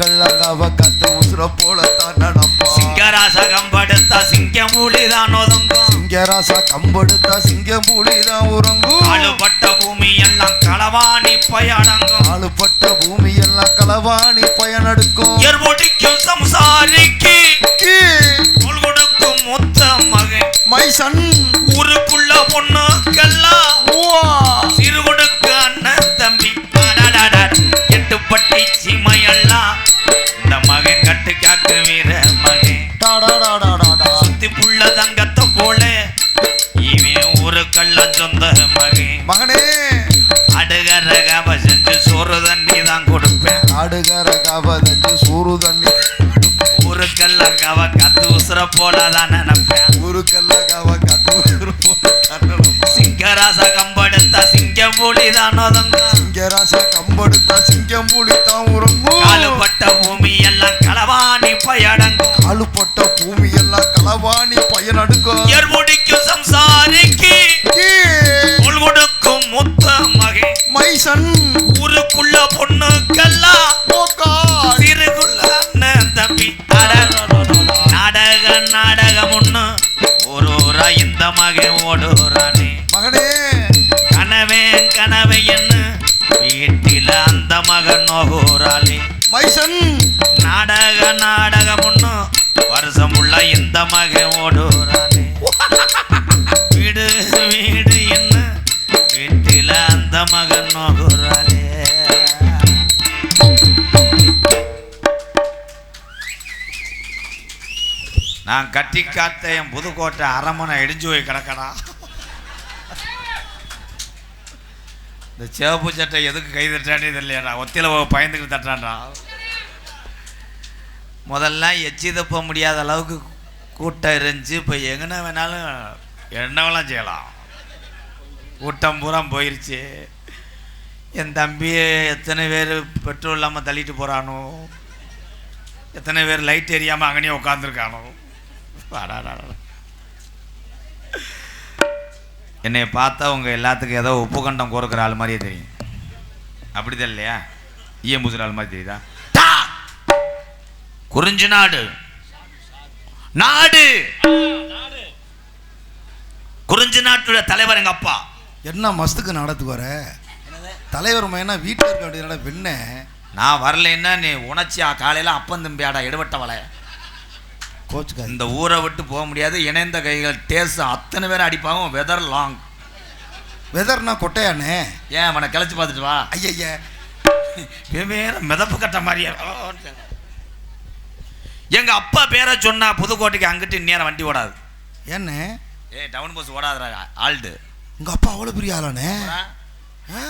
கள்ளங்காவ கத்து உசுர போல தான் நடப்பான் சிங்கராசகம் படுத்தா சிங்கம் மூலி தான் ஒதுங்கும். சிங்கராசா கம்பெடுத்தா சிங்கம் புலி தான் உறங்கும். ஆளுபட்ட பூமி எல்லாம் களவாணி பயடங்கும் ஆளுப்பட்ட பூமி எல்லாம் களவாணி பயனெடுக்கும். எர்முடிக்கும் சம்சாரிக்கு கொடுக்கும் முத்த மகன். மைசன் ஊருக்குள்ள சிங்கம் புலி தான் உறங்கும். காலுப்பட்ட பூமி எல்லாம் களவாணி பயடங்கும் காலுப்பட்ட பூமி எல்லாம் களவாணி பயனெடுக்கும் எர்முடிக்கும் சம்சாரிக்கு. தோள் கொடுக்கும் முத்த மகன் மைசன். ஊருக்குள்ள பொண்ணுக்கெல்லாம். சிறுகுள்ள அண்ணன் தம்பி. நாடக நாடகம் ஒண்ணு. ஒரு ஊரா இந்த மகன் ஓடுறானே நோகுறாளே மைசன்! நாடக நாடகம் ஒண்ணு வருஷம் உள்ள இந்த மகன் ஓடுறானே வீடு வீடு என்ன? வீட்டில அந்த மகன் நோகுறாளே நான் கட்டி காத்த என் புதுக்கோட்டை அரமனை இடிஞ்சு போய் கிடக்கடா. இந்த சிவப்பு சட்டை எதுக்கு கை தட்டானே தெரியலையாடா. ஒத்தில பயந்துக்கிட்டு தட்டான்டா முதல்ல எச்சி தப்ப முடியாத அளவுக்கு கூட்டம் இருந்துச்சு. இப்போ எங்கன்னா வேணாலும் என்னவெல்லாம் செய்யலாம். கூட்டம் பூரா போயிடுச்சு என் தம்பி எத்தனை பேர் பெட்ரோல் இல்லாமல் தள்ளிட்டு போகிறானோ எத்தனை பேர் லைட் எரியாமல் அங்கேயே உட்காந்துருக்கானோ என்னை பார்த்தா உங்கள் எல்லாத்துக்கும் ஏதோ உப்பு கண்டம் கோருக்கிற ஆள் மாதிரியே தெரியும். அப்படிதான் இல்லையா? ஈயம் பூசுற ஆள் மாதிரி தெரியுதா? தா! குறிஞ்சி நாடு. நாடு. குறிஞ்சி நாட்டுடைய தலைவர் எங்க அப்பா. என்ன மஸ்துக்கு நடத்துக்கு வர? தலைவர் மையனா வீட்டில் இருக்க வேண்டியதுனால வெண்ண? நான் வரலைன்னா நீ உணர்ச்சியா காலையில அப்பந்தம்பியாடா எடுபட்ட வலை. கோச்சுக்காது இந்த ஊரை விட்டு போக முடியாது. இணைந்த கைகள் டேஸ் அத்தனை பேரும் அடிப்பாங்க. வெதர் லாங் வெதர்னா கொட்டையானே ஏன் அவனை கிளச்சி பார்த்துட்டு வா. ஐயய்ய வெவ்வேறு மிதப்பு கட்ட மாதிரியே. எங்க அப்பா பேரை சொன்னா புதுக்கோட்டைக்கு அங்கிட்டு நேரம் வண்டி ஓடாது. என்ன ஏய் டவுன் பஸ் ஓடாதுடா ஆல்டு உங்க அப்பா அவ்வளோ பெரிய ஆளானே ஆ?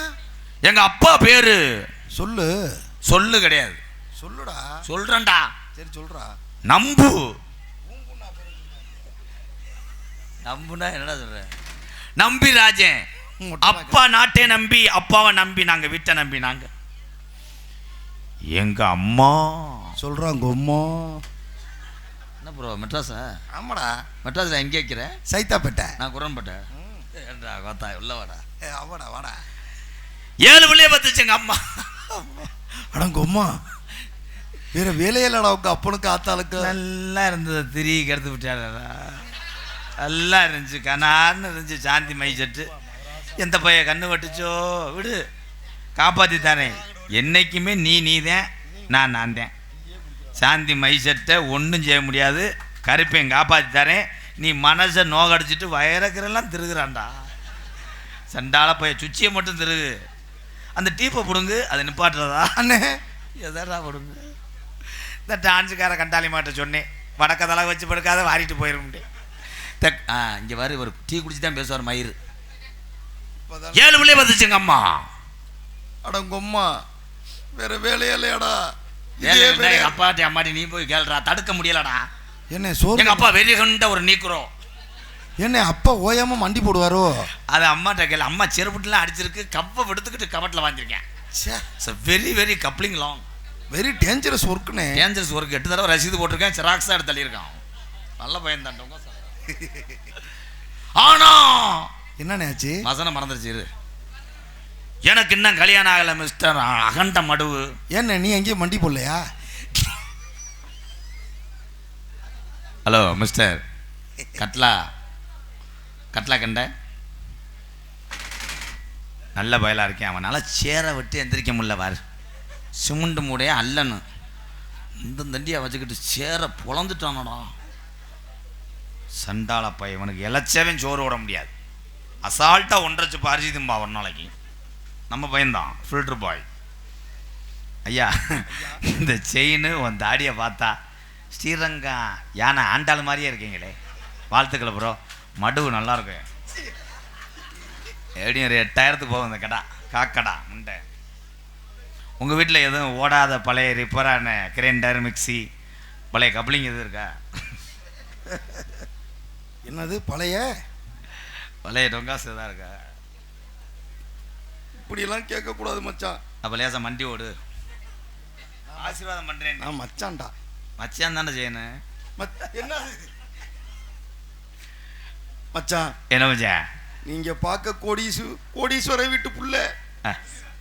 எங்க அப்பா பேரு. சொல்லு. சொல்லு கிடையாது. சொல்லுடா. சொல்றேன்டா. சரி சொல்றா. நம்பு. நம்புனா என்னடா சொல்ற? நம்பி ராஜன். அப்பா நாட்டை நம்பி அப்பாவை நம்பி நாங்க வீட்டை நம்பி நாங்க. எங்க அம்மா? சொல்றான் கொம்மோ என்ன ப்ரோ மெட்ராஸா? ஆமாடா. மெட்ராஸ்ல எங்கே வைக்கிற? சைத்தாப்பேட்டை. நான் குரன்பட்டேன் ஏன்டா கோத்தா உள்ள வாடா. ஏ ஆமாடா வாடா. ஏழு பிள்ளைய பத்துச்சு எங்க அம்மா. அட கொம்மா வேற வேலையில்லடா உங்க அப்பனுக்கு ஆத்தாளுக்கு. நல்லா இருந்தது திரி கெடுத்து விட்டாடா நல்லா இருந்துச்சு. கனார்னு இருந்துச்சு சாந்தி மை செட்டு. எந்த பைய கண்ணு வட்டுச்சோ? விடு. காப்பாற்றி தரேன் என்னைக்குமே நீ நீதான் நான் நான் தான் சாந்தி மை செட்டை ஒன்றும் செய்ய முடியாது. கருப்பையும் காப்பாற்றி தரேன் நீ மனசை நோகடிச்சிட்டு வயறக்கிறெல்லாம் திருகுறான்டா. சண்டால பைய சுச்சியை மட்டும் திருகு. அந்த டீப்பை பிடுங்கு அதை நிப்பாட்டுறதான்னு. அண்ணே எதடா இந்த டான்ஸுக்கார கண்டாளி மாட்ட சொன்னேன். வடக்க தலை வச்சு படுக்காத வாரிட்டு போயிட முடியும் தக் ஆ இங்கே வரு ஒரு டீ குடிச்சு தான் பேசுவார் மயிறு இப்பதான் ஏழு பிள்ளைய வந்துச்சுங்க அம்மா. அட கொம்மா வேற வேலையா? எங்க அப்பாட்டி அம்மாட்டி நீ போய் கேளுடா தடுக்க முடியலடா. என்ன சோறு எங்க அப்பா வெறி கண்ட ஒரு நீக்குறோம் என்ன அப்பா ஓயாம மண்டி போடுவாரோ? அது அம்மாட்ட கேளு அம்மா செருப்புட்டுலாம் அடிச்சிருக்கு கப்பை விடுத்துக்கிட்டு கபட்டில் வாங்கியிருக்கேன். Very very coupling long very dangerous ஒர்க்குனே dangerous work எட்டு தடவை ரசீது போட்டிருக்கேன் சிராக்ஸாக எடுத்து தள்ளியிருக்கான். நல்ல பையன் தான் ஆனா என்னண்ணே ஆச்சு? வசனம் மறந்துருச்சு. எனக்கு இன்னும் கல்யாணம் ஆகல மிஸ்டர். அகண்ட மடுவு. ஏண்ணே நீ எங்கேயும் மண்டி போடலையா? Hello mister. கட்லா. கட்லா கண்ட. நல்ல பயலாக இருக்கேன் அவனால சேரை விட்டு எந்திரிக்க முடியல பாரு. சிமெண்ட் மூடையே அல்லன்னு இந்த தண்டியை வச்சுக்கிட்டு சேரை பொழந்துட்டானடா. சண்டாள பையன் இவனுக்கு இலச்சவன் சோறு விட முடியாது. அசால்ட்டாக ஒன்றரை பாரிசி திம்பா ஒரு நாளைக்கு. நம்ம பையன்தான் ஃபில்டர் பாய் ஐயா இந்த செயின் உன் தாடியை பார்த்தா ஸ்ரீரங்கம் யானை ஆண்டாள் மாதிரியே இருக்கீங்களே. வாழ்த்துக்களை ப்ரோ மடுவு நல்லா எப்படியும் ஒரு எட்டாயிரத்துக்கு போகும் இந்த கடா. காக்கடா முண்டை. உங்கள் வீட்டில் எதுவும் ஓடாத பழைய ரிப்பரான கிரைண்டர் மிக்சி பழைய கப்ளிங் எதுவும் இருக்கா? என்னது பழைய? பழைய டொங்காசு எதாவது இருக்கா? இப்படியெல்லாம் கேட்கக்கூடாது மச்சான். அப்போ லேசா மண்டி ஓடு. ஆசீர்வாதம் பண்ணுறேன் நான் மச்சான்டா. மச்சான் தானே செய்யணும் என்ன மச்சான். என்ன மச்சான் நீங்க பார்க்க கோடீசு கோடீஸ்வர வீட்டு புள்ள.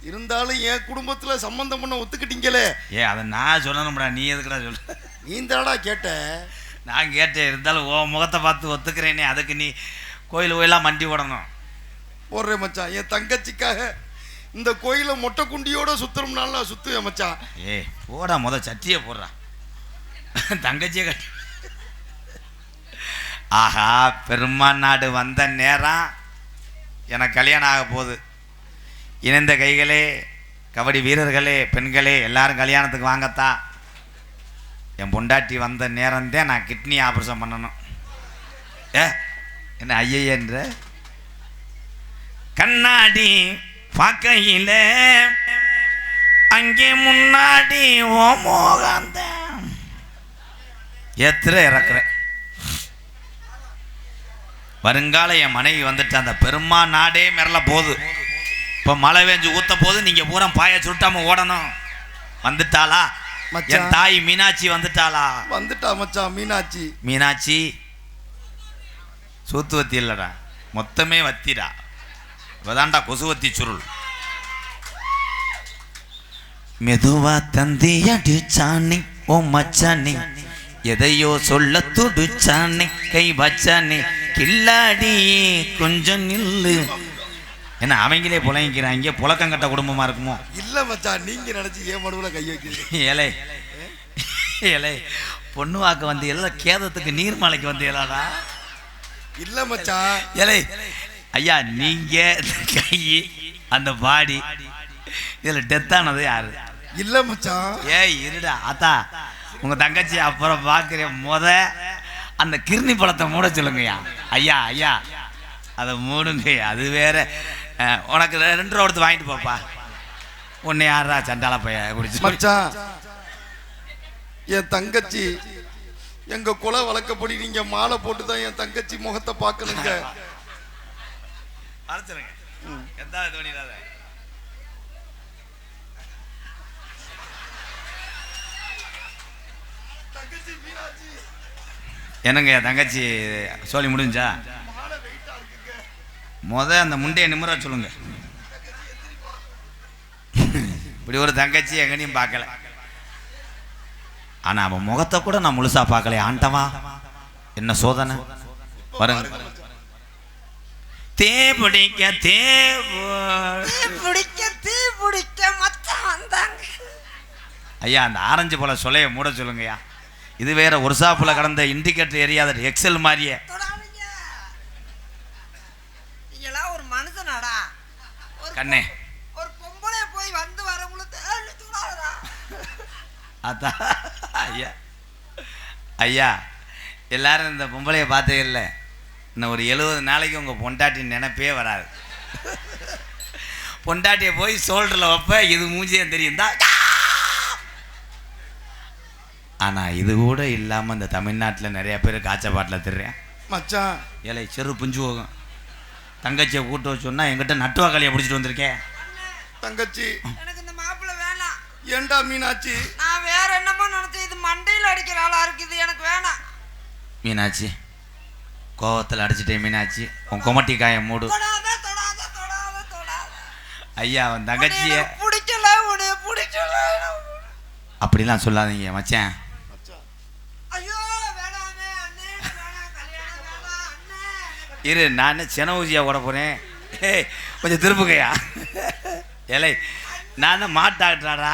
இருந்தாலும் என் குடும்பத்துல சம்பந்தம் பண்ண ஒத்துக்கிட்டீங்களே. ஏ அதை நான் சொல்லணும்டா. நீ எதுக்குடா சொல்லு நீ தாடா கேட்ட. நான் கேட்டேன் இருந்தாலும் ஓ முகத்தை பார்த்து ஒத்துக்கிறேனே அதுக்கு நீ கோயில் கோயிலாக மண்டி போடணும் போடுறேன் மச்சான் என் தங்கச்சிக்காக இந்த கோயிலை மொட்டை குண்டியோட சுத்துறோம்னால நான் சுத்துவேன் மச்சான். ஏய் போடா முத சட்டியை போடுறா. தங்கச்சியை கட்டி ஆஹா பெருமான் நாடு வந்த நேரம் எனக்கு கல்யாணம் ஆக போகுது. இணைந்த கைகளே கபடி வீரர்களே பெண்களே எல்லாரும் கல்யாணத்துக்கு வாங்கத்தா என் பொண்டாட்டி வந்த நேரம்தான் நான் கிட்னி ஆப்ரேஷன் பண்ணணும். ஏ என்ன ஐயன்ற கண்ணாடி பார்க்கையில் அங்கே முன்னாடி ஓ மோகாந்த எத்திர இறக்குறேன் வருங்கால என் மனைவி வந்துட்டு அந்த பெருமா நாடே மிரள போகுது. இப்போ மழை பெஞ்சு ஊற்ற போது நீங்கள் பூரா பாய சுட்டாமல் ஓடணும். வந்துட்டாளா? என் மச்சான். தாய் மீனாட்சி வந்துட்டாளா? வந்துட்டா மச்சான் மீனாட்சி. மீனாட்சி சூத்துவத்தி இல்லடா. மொத்தமே வத்திடா. இவதான்டா கொசுவத்தி சுருள். மெதுவா தந்தி அடிச்சானி ஓ மச்சானி. எதையோ சொல்ல துடிச்சானி கை வச்சானி. கில்லாடி கொஞ்சம் நில்லு. என்ன அவங்களே புலங்கிக்கிறாங்க புழக்கங்கட்ட குடும்பமா இருக்குமோ? இல்ல மச்சான் நீங்க நினைச்சு ஏன் மடுவுல கை வைக்கிறீங்க. ஏலே ஏலே பொண்ணு வாக்க வந்து எல்லாம் கேதத்துக்கு நீர்மலைக்கு வந்து எலாடா இல்ல மச்சான். ஏலே ஐயா நீங்க இந்த கை அந்த பாடி இதுல டெத் ஆனது யாரு? இல்ல மச்சான். ஏய் இருடா ஆத்தா உங்க தங்கச்சி அப்புறம் பார்க்குறேன் முத அந்த கிர்னி பழத்தை மூட சொல்லுங்கய்யா. ஐயா ஐயா அதை மூடுங்க அது வேற. உனக்கு ரெண்டு ரூபா கொடுத்து வாங்கிட்டு போப்பா. உன்னை யாரா சண்டால பைய? குடிச்சு மச்சான் என் தங்கச்சி எங்க குல வழக்கப்படி நீங்க மாலை போட்டு தான் என் தங்கச்சி முகத்தை பார்க்கணுங்க. அரைச்சிருங்க எந்த இது பண்ணிடாத என்னங்க என் தங்கச்சி? சோழி முடிஞ்சா? முத அந்த முண்டைய நிமிர சொல்லுங்க. இப்படி ஒரு தங்கச்சி எங்கனையும் பார்க்கல. ஆனா அவன் முகத்தை கூட நான் முழுசா பார்க்கல ஆண்டவா என்ன சோதனை? வருங்க. தே பிடிக்க தே பிடிக்க தீ பிடிக்க மச்சான் வந்தாங்க. ஐயா அந்த ஆரஞ்சு பழ சொலைய மூட சொல்லுங்கய்யா. இது வேற ஒரு சாப்புல கடந்த இண்டிகேட்டர் எரியாத எக்ஸல் மாதிரியே தொடாதீங்க நீங்களாம் ஒரு மனுஷனாடா ஒரு கண்ணே. ஒரு பொம்பளை போய் வந்து வரவங்களுக்கு அத்தா ஐயா. ஐயா எல்லாரும் இந்த பொம்பளைய பார்த்தே இல்லை இன்னும் ஒரு எழுபது நாளைக்கு உங்கள் பொண்டாட்டி நினைப்பே வராது. பொண்டாட்டியை போய் சோல்டரில் வைப்ப இது மூஞ்சியம் தெரியும். தான் ஆனால் இது கூட இல்லாமல் இந்த தமிழ்நாட்டில் நிறைய பேர் காய்ச்ச பாட்டில் திடுறேன் மச்சான். ஏலை செரு புஞ்சு போகும் தங்கச்சியை கூட்டு வச்சு சொன்னா என்கிட்ட நட்டுவாக்காளியை பிடிச்சிட்டு வந்திருக்கேன் தங்கச்சி. எனக்கு இந்த மாப்பிள்ளை வேணாம். ஏண்டா மீனாட்சி? நான் வேற என்னமோ நினைச்சேன் இது மண்டையில் அடிக்கிற ஆளா இருக்குது எனக்கு வேணாம். மீனாட்சி கோவத்தில் அடிச்சிட்டே மீனாட்சி. உன் குமட்டி காயம் மூடு. தொடாத தொடாத தொடாத தொடாத. ஐயா அவன் தங்கச்சிய பிடிக்கல உன்னை பிடிக்கல. அப்படிலாம் சொல்லாதீங்க மச்சான். இரு நான் சென ஊசியா ஓட போகிறேன் ஏய் கொஞ்சம் திருப்புக்கையா ஏலை நான் தான் மாட்டு டாக்டராடா.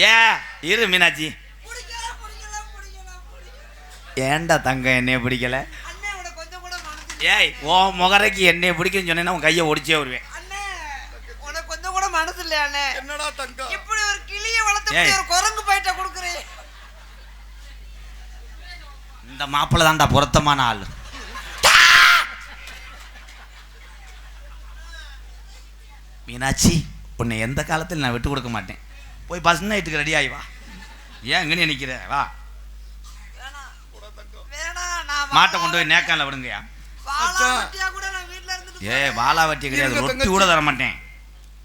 ஏ இரு மீனாட்சி. ஏன்டா தங்கம் என்னைய பிடிக்கல? அண்ணே உனக்கு கொஞ்சம் கூட மனசு ஏய் ஓ முகரைக்கு என்னைய பிடிக்குன்னு சொன்னேன்னா உன் கையை ஒடிச்சே வருவேன். அண்ணே உனக்கு கொஞ்சம் கூட மனசு இல்லையா அண்ணே? என்னடா தங்கம்? இப்படி ஒரு கிளியை வளர்த்து ஒரு குரங்கு பயிட்ட கொடுக்குறேன் இந்த மாப்பிள்ளை தான்டா பொருத்தமான ஆள். மீனாட்சி உன்னை எந்த காலத்தில் நான் விட்டு கொடுக்க மாட்டேன். போய் பஸ் நைட்டுக்கு ரெடி ஆகி வா ஏன் இங்கே நிற்கிற வா. மாட்டை கொண்டு போய் நேக்கால விடுங்கயா வாழா வெட்டியா கூட நான் வீட்ல இருந்துட்டு ஏ வாலா வட்டி கிடையாது. ரொட்டி தங்கச்சி. கூட தர மாட்டேன்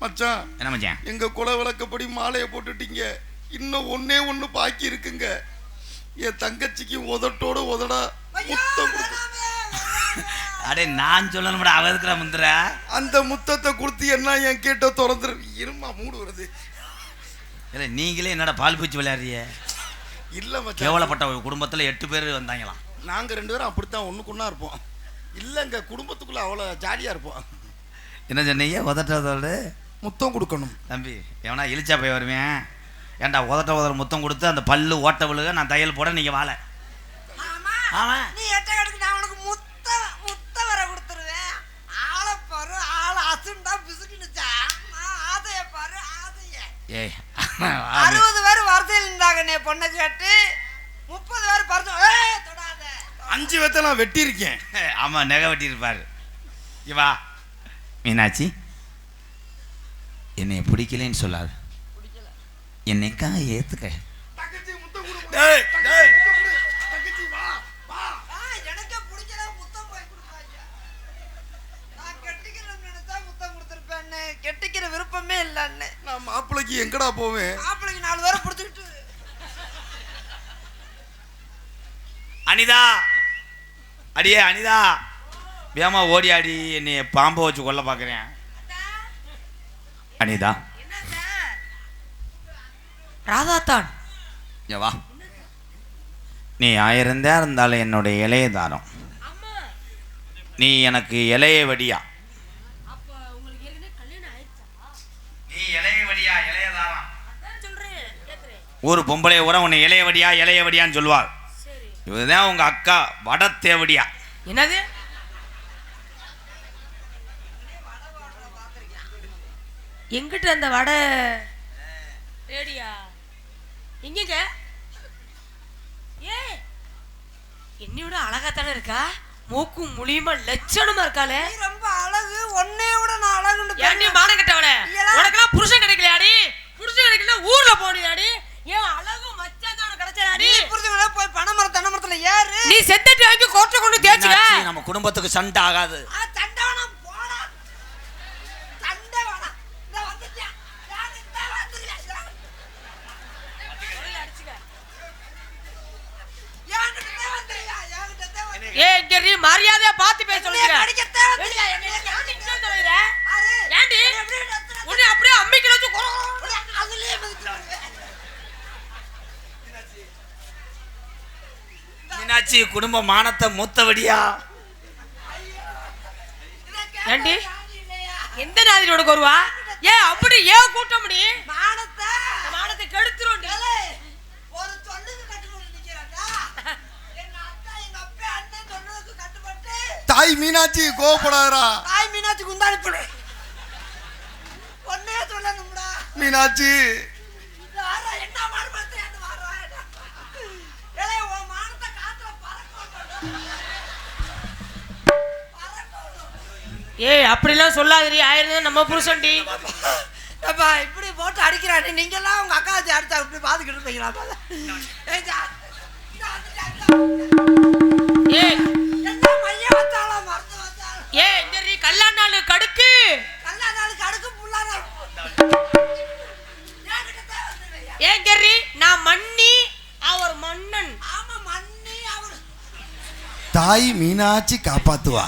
மச்சான். என்ன மச்சான்? எங்க குல விளக்கப்படி மாலையை போட்டுட்டீங்க. இன்னும் ஒண்ணே ஒண்ணு பாக்கி இருக்குங்க. என் தங்கச்சிக்கு உதட்டோட உதடா. முத்தம். அடே நான் சொல்லணும்டா அவ இருக்கிற முந்திர? அந்த முத்தத்தை கொடுத்து என்ன என் கேட்ட திறந்துரு? இருமா மூடு வருது. இல்லை நீங்களே என்னடா பால் பூச்சி விளையாடுறிய இல்ல மச்சான். கேவலப்பட்ட குடும்பத்தில் எட்டு பேர் வந்தாங்களாம். நாங்க ரெண்டு பேரும் அப்படித்தான் ஒண்ணுக்குன்னா இருப்போம். இல்லங்க குடும்பத்துக்குள்ள அவ்வளவு ஜாலியா இருப்போம். என்ன சொன்னீங்க? உதட்டதோடு முத்தம் கொடுக்கணும். தம்பி எவனா இழிச்சா போய் வருவேன் ஏன்டா உதட்ட உதற முத்தம் கொடுத்து அந்த பல்லு ஓட்ட விழுக நான் தையல் போட நீங்கள் வாழ. ஆமா ஆமா நீ எட்ட கடுக்கு நான் உனக்கு முத்த முத்த வர கொடுத்துருவேன் ஆளை பாரு ஆளை அசுண்டா பிசுக்குனுச்சா ஆதைய பாரு ஆதைய ஏய். அறுபது பேர் வரிசையில் நீ பொண்ணை கேட்டு. முப்பது பேர் பரிசு ஏய் தொடாத. அஞ்சு நான் வெட்டியிருக்கேன். ஆமாம் நெகை வெட்டியிருப்பார். இவா மீனாட்சி என்னை பிடிக்கலைன்னு சொல்லாது. என்னைக்கா ஏற்றுக்க தங்கச்சி முத்தம் கொடு டேய், டேய். முத்தம் கொடு. தங்கச்சி வா வா ஆ, எனக்கே பிடிக்கல முத்தம் போய் கொடுப்பாங்க நான் கெட்டிக்கிறேன்னு நினைச்சா முத்தம் கொடுத்துருப்பேன்னு கெட்டிக்கிற விருப்பமே இல்லைன்னு மாப்பிள்ளைக்கு எங்கடா போவேன்? மாப்பிள்ளைக்கு நாலு பேரை பிடிச்சிக்கிட்டு. அனிதா! அடியே அனிதா! வேமா ஓடி ஆடி என்னை பாம்பை வச்சு கொல்ல பார்க்குறேன் அனிதா. ராதாத்தான். வா. நீ ஆயிரம் தான் இருந்தாலும் என்னுடைய இலைய தாரம். நீ எனக்கு இலைய வடியா நீ இலைய வடியா இலைய தாரம் ஒரு பொம்பளை கூட உன்னை இலைய வடியா இலைய வடியான்னு சொல்லுவாள் இதுதான் உங்க அக்கா வட தேவடியா. என்னது? எங்கிட்ட அந்த வடை ரேடியா எங்கங்க? ஏ என்னையோட அழகா தானே இருக்கா? மூக்கும் முழியுமா லட்சணமா இருக்காளே. நீ ரொம்ப அழகு. ஒன்னே விட நான் அழகுன்னு ஏன்டி மானம் கட்டவளே. உனக்கெல்லாம் புருஷன் கிடைக்கலையாடி? புருஷன் கிடைக்கல ஊர்ல போனியாடி ஏன் அழகு மச்சான் கிடைச்சாடி நீ புரிஞ்சுக்கல போய் பனைமரம் தென்னமரத்துல ஏறு நீ செத்தட்டி வாங்கி கோட்டை கொண்டு தேய்ச்சுக்க. நம்ம குடும்பத்துக்கு சண்டை ஆகாது. ஏ இங்க மரியாதையா பார்த்து பேச சொல்லுங்க. நடத்துற? உன்னை அப்படியே அம்மிக்கல வச்சு கொலை உன்னை அதுலயே மிதிச்சிட்டு வருவேன். மீனாட்சி குடும்ப மானத்தை மூத்தவடியா இதை ஏண்டி? எந்த நாதிரி உனக்கு வருவா ஏன் அப்படி ஏன் கூட்டம் முடி மானத்தை மானத்தை கெடுத்துரும் ஒரு சொல்லுக்கு கட்டுப்பட்டு நிக்கிறேன்டா. எங்க அத்தா, எங்க அப்பா, அண்ணன் சொன்னதுக்கு கட்டுப்பட்டு, தாய் மீனாட்சி கோவப்படாதடா தாய் மீனாட்சி குந்தாணி புடி. ஒன்னே சொல்லணும்டா. மீனாட்சி ஏய் அப்படிலாம் சொல்லாதடி. ஆயிரம் நம்ம புருஷன்டி. அப்பா, இப்படி போட்டு அடிக்கிறானே. நீங்க எல்லாம் உங்க அக்கா வச்சு அடிச்சா இப்படி பாத்துக்கிட்டு இருப்பீங்களா? பாரு. ஏய். இந்தா. ஏய். நீ கல்லாண்டாளு கடுக்கு. கல்லா நாளுக்கு அடுக்கு புள்ளா நாள் என்கிட்ட தான் வந்துடுறியா? ஏன் கெர்ரி நான் மன்னி அவர் மன்னன். ஆமா மண்ணி அவர். தாய் மீனாட்சி காப்பாத்துவா.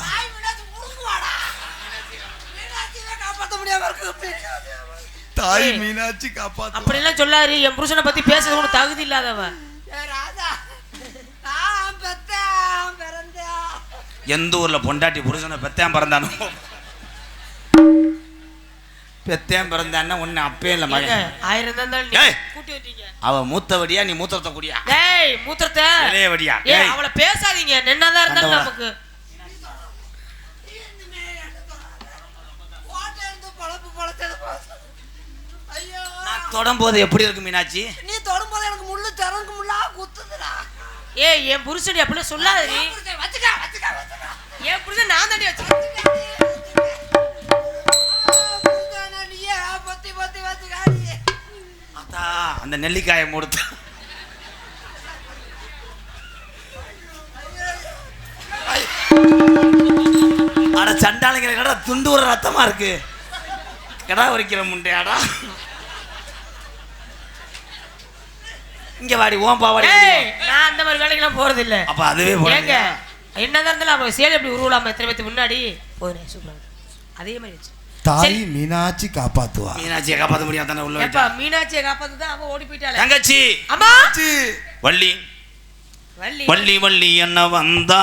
தாய் ஏய். மீனாட்சி காப்பாத்துவா. அப்படிலாம் சொல்லாரு என் புருஷனை பத்தி பேசுறது கூட தகுதி இல்லாதவ. ஏ ராஜா நான் பெத்தேன் பிறந்தேன். எந்த ஊர்ல பொண்டாட்டி புருஷனை பெத்தேன் பிறந்தானோ? பெத்தேன் பிறந்தான்னா ஒன்னு அப்பே இல்லை மகன். ஆயிரம் தான் ஏய். கூட்டி வந்தீங்க. அவ மூத்தவடியா நீ மூத்தத்தை குடியா? டேய் மூத்திரத்தை. இளையவடியா? ஏய் ஏய். அவளை பேசாதீங்க நின்னதா இருந்தாலும் நமக்கு ஓட்ட இருந்து பொழப்பு பொழைச்சது போதும். ஐயோ நான் தொடும்போது எப்படி இருக்கு மீனாட்சி? நீ தொடும்போது எனக்கு முள்ளு திறனுக்கு முள்ளா குத்துதுடா. ஏய் என் புருஷன் அப்படிலாம் சொல்லாத நீ. வச்சுக்க என் புருஷன் நான் தாண்டி வச்சு நீயே பத்தி பத்தி வச்சுக்காடி அத்தா அந்த நெல்லிக்காயை மூடுத்த. அட சண்டாளிங்கிற கடை துண்டு ஒரு ரத்தமா இருக்கு? கடா உரிக்கிற முண்டையாடா? இங்க வாடி ஓம் பாவாடி நான் அந்த மாதிரி வேலைக்கெல்லாம் போறது இல்ல அப்ப அதுவே போடுங்க என்னதான் இருந்தாலும் அவன் சேலை எப்படி உருவலாம எத்தனை பேத்துக்கு முன்னாடி? போதுனே சூப்பர் அதே மாதிரி வச்சு. தாய். மீனாட்சி காப்பாத்துவா? மீனாட்சியை காப்பாற்ற முடியாது தானே உள்ள ஏப்பா. மீனாட்சியை காப்பாத்து தான் அவன் ஓடி போயிட்டாளே. தங்கச்சி! அம்மா! வள்ளி. வள்ளி. வள்ளி வள்ளி என்ன வந்தா?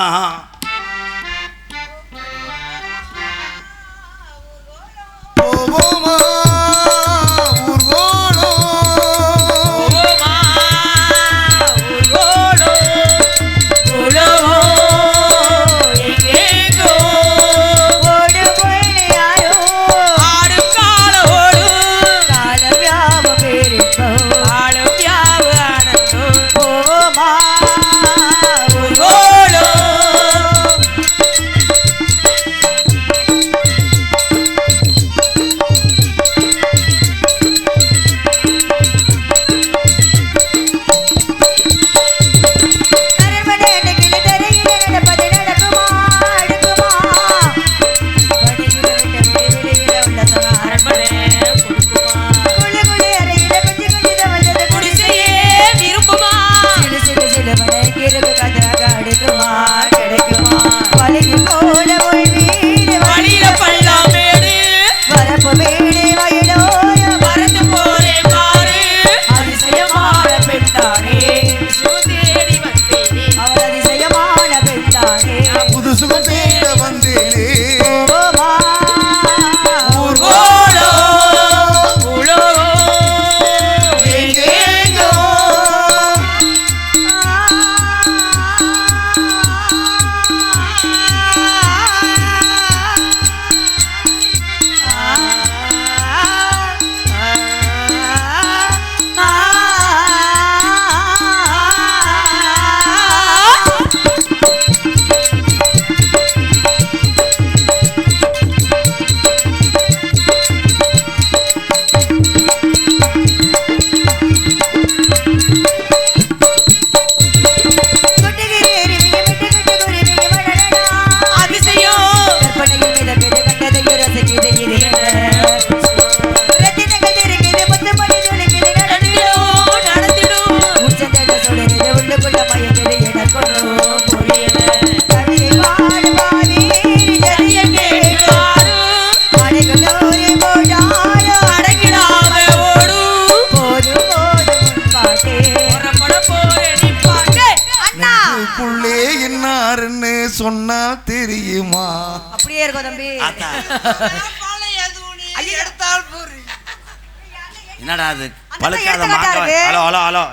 என்னடா அது? பழுக்காத மாங்காய் இருக்கு. Hello hello hello.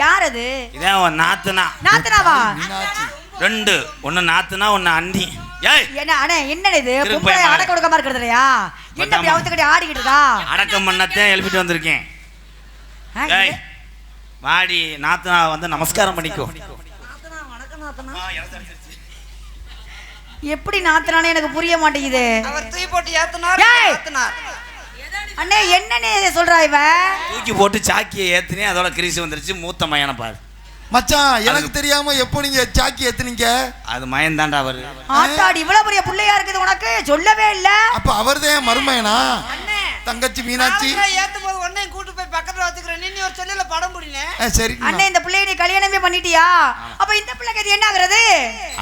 யார் அது இதான் உன் நாத்துனா. நாத்தனாவா? ரெண்டு ஒன்னு நாத்துனா ஒன்னு அண்ணி. ஏய்! என்ன அண்ணே என்னது இது? பொம்பளை. அடக்க கொடுக்காம இருக்கிறது இல்லையா என்ன அப்படி. அவுத்துக்கிட்டு ஆடிக்கிட்டு இருக்கா? அடக்கம் பண்ணத்தான் எழுப்பிட்டு வந்திருக்கேன். ஏய்? வாடி நாத்துனா வந்து நமஸ்காரம் பண்ணிக்கோ. நாத்தனா, வணக்கம் நாத்தனா. எப்படி நாத்தனானே எனக்கு புரிய மாட்டேங்குது. அவர் தூய் போட்டு ஏத்துனார்! ஏத்துனார் அண்ணே இதை சொல்றா இவ? தூக்கி போட்டு சாக்கியை ஏத்துனே அதோட கிரீஸ் வந்துருச்சு மூத்த மயனை பாரு. மச்சான் எனக்கு தெரியாம எப்போ நீங்க சாக்கி ஏத்துனீங்க? அது மயன்தாண்டா அவரு. ஆத்தாடி இவ்வளவு பெரிய புள்ளையா இருக்குது உனக்கு? சொல்லவே இல்ல. அப்ப அவர்தான் மருமையனா அண்ணே. தங்கச்சி மீனாட்சி. நான் ஏத்தும் போது உன்னையும் கூட்டு போய் பக்கத்துல வச்சுக்கிறேன். நீ ஒரு செல்லுல படம் ஆ, சரி அண்ணே இந்த புள்ளைய நீ கல்யாணமே பண்ணிட்டியா? அப்ப இந்த பிள்ளைக்கு அது என்ன ஆகுறது?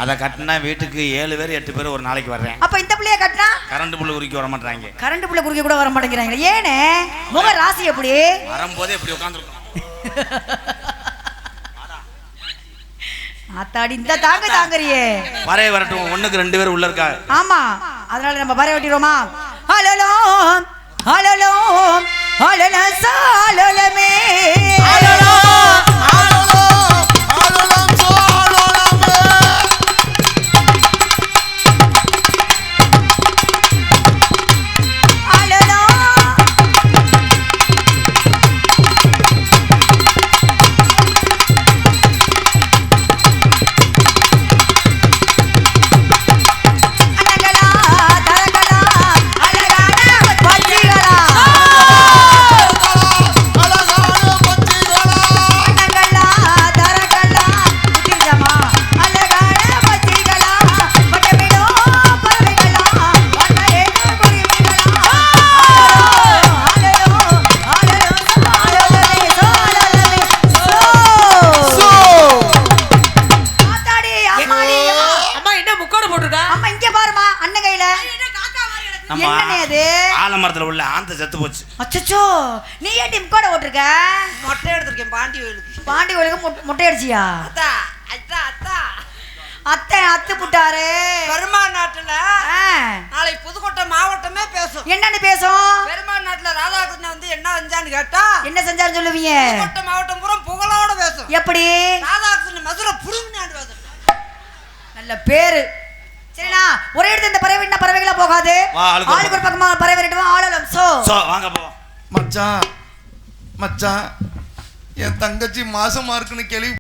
அதை கட்டினா வீட்டுக்கு ஏழு பேர் எட்டு பேர் ஒரு நாளைக்கு வர்றேன். அப்ப இந்த பிள்ளைய கட்டினா? கரண்ட் புல்லு உருக்கி வர மாட்டாங்க கரண்ட் புள்ள குறுக்க கூட வர மாட்டேங்கிறாங்களே. ஏனே? முக ராசி எப்படி? வரும்போதே இப்படி உட்காந்துருக்கோம் ஆத்தாடி இந்த தாங்க தாங்கறியே. பறைய வரட்டும் ஒண்ணுக்கு ரெண்டு பேர் உள்ள இருக்கா ஆமா அதனால நம்ம பறை வெட்டிடுவோமா? ஹலோ ஹலோ ஹலோ சாலமே ஹலோ போட்டிருக்கா? அம்மா இங்க பாருமா அண்ணன் கையில. என்ன காக்கா மாதிரி கிடக்கு. நம்ம என்னண்ணே அது ஆலமரத்துல உள்ள ஆந்த செத்து போச்சு. அச்சச்சோ நீ ஏன் டிம்கோட ஓட்டிருக்க மொட்டை எடுத்திருக்கேன் பாண்டி கோயிலுக்கு. பாண்டி மொ- மொட்டை அடிச்சியா அத்தா அத்தா அத்தா. அத்தை அத்து புட்டாரு. பெருமாள் நாட்டுல. நாளைக்கு புதுக்கோட்டை மாவட்டமே பேசும். என்னன்னு பேசும்? பெருமாள் நாட்டுல ராதாகிருஷ்ணன் வந்து என்ன செஞ்சான்னு கேட்டா என்ன செஞ்சாரு சொல்லுவீங்க? புதுக்கோட்டை மாவட்டம் பூரா புகழோட பேசும். எப்படி? ராதாகிருஷ்ணன் மதுரை புடுங்கினாண்டு பேசும். நல்ல பேரு. சரிண்ணா. ஒரே இடத்துல இந்த பறவை என்ன பறவைகளா போகாது. ஆளுக்கு ஒரு ஆளுக்கு ஒரு பக்கமா பறவை ரெண்டு ஆளலம். சோ. சோ வாங்க போ மச்சான் மச்சான் என் தங்கச்சி மாசமா இருக்குன்னு கேள்வி